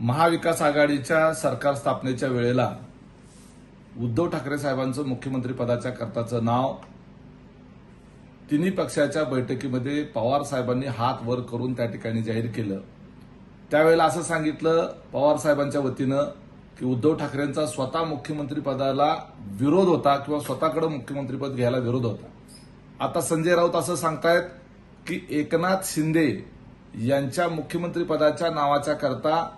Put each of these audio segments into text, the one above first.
महाविकास आघाडीच्या सरकार स्थापनेच्या वेळेला उद्धव ठाकरे साहेबांचं मुख्यमंत्री पदाच्या करताचं नाव तिन्ही पक्षाच्या बैठकीमध्ये पवार साहेबांनी हात वर करून त्या ठिकाणी जाहीर केलं. त्यावेळेला असं सांगितलं पवार साहेबांच्या वतीनं की उद्धव ठाकरेंचा स्वतः मुख्यमंत्री पदाला विरोध होता किंवा स्वतःकडे मुख्यमंत्रीपद घ्यायला विरोध होता. आता संजय राऊत असं सांगतायत की एकनाथ शिंदे यांच्या मुख्यमंत्रीपदाच्या नावाच्या करता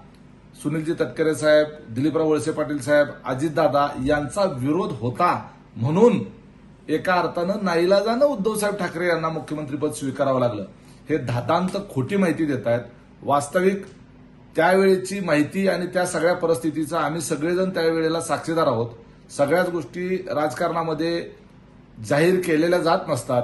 सुनीलजी तटकरे साहेब दिलीपराव वळसे पाटील साहेब अजितदादा यांचा विरोध होता म्हणून एका अर्थानं नाईलाजानं उद्धव साहेब ठाकरे यांना मुख्यमंत्रीपद स्वीकारावं लागलं. हे धादांत खोटी माहिती देत आहेत. वास्तविक त्यावेळेची माहिती आणि त्या सगळ्या परिस्थितीचा आम्ही सगळेजण त्यावेळेला साक्षीदार आहोत. सगळ्याच गोष्टी राजकारणामध्ये जाहीर केलेल्या जात नसतात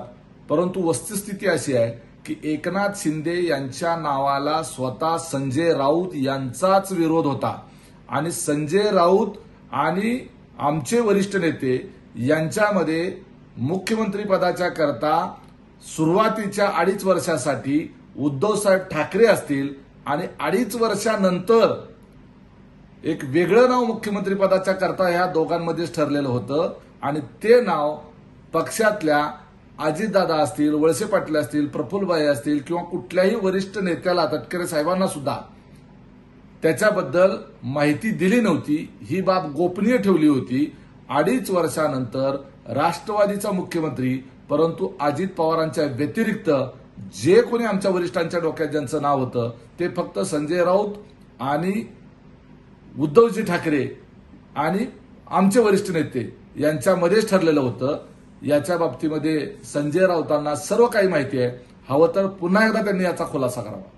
परंतु वस्तुस्थिती अशी आहे की एकनाथ शिंदे यांच्या नावाला स्वतः संजय राऊत यांचाच विरोध होता. आणि संजय राऊत आणि आमचे वरिष्ठ नेते यांच्यामध्ये मुख्यमंत्री पदाच्या करता सुरुवातीच्या अडीच वर्षासाठी उद्धवसाहेब ठाकरे असतील आणि अडीच वर्षानंतर एक वेगळं नाव मुख्यमंत्री पदाच्या करता ह्या दोघांमध्येच ठरलेलं होतं. आणि ते नाव पक्षातल्या अजितदादा असतील वळसे पाटील असतील प्रफुल्लबाई असतील किंवा कुठल्याही वरिष्ठ नेत्याला तटकरे साहेबांना सुद्धा त्याच्याबद्दल माहिती दिली नव्हती. ही बाब गोपनीय ठेवली होती. अडीच वर्षानंतर राष्ट्रवादीचा मुख्यमंत्री परंतु अजित पवारांच्या व्यतिरिक्त जे कोणी आमच्या वरिष्ठांच्या डोक्यात ज्यांचं नाव होतं ते फक्त संजय राऊत आणि उद्धवजी ठाकरे आणि आमचे वरिष्ठ नेते यांच्यामध्येच ठरलेलं होतं. याच्या बाबतीमध्ये संजय राऊतांना सर्व काही माहिती आहे. हवं तर पुन्हा एकदा त्यांनी याचा खुलासा करावा.